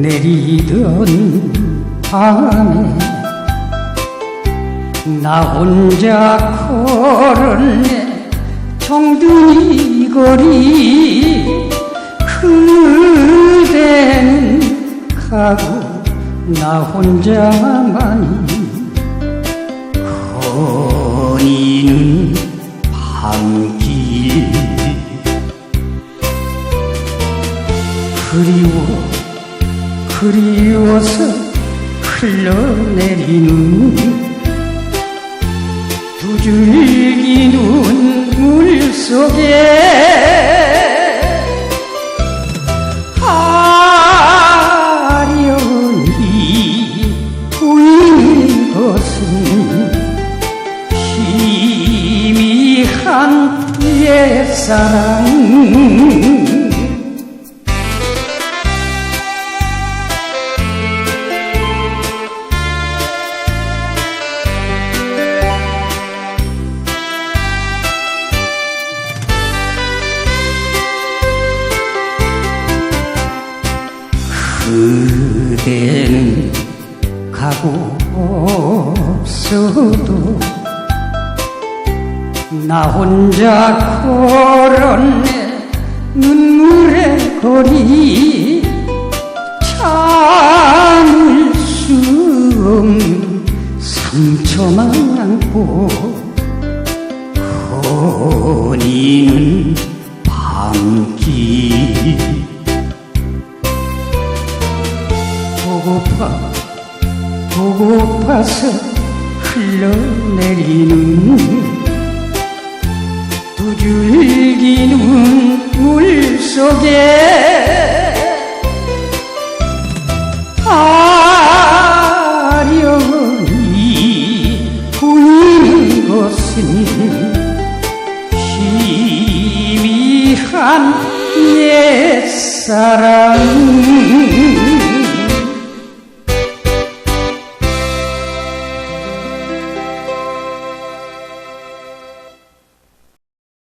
내리던 밤에 나 혼자 걸었네. 정든이 거리 그대는 가고 나 혼자만이 거니는 밤길. 그리워 그리워서 흘러내리는 두 줄기 눈물 속에 아련히 보이는 것은 희미한 옛사랑 그대는 가고 없어도 나 혼자 걸었네. 눈물의 거리 참을 수 없는 상처만 안고 거니는 밤 보고파 보고파서 흘러내리는 두 줄기 눈물 속에 아련히 보이는 것은 희미한 옛사랑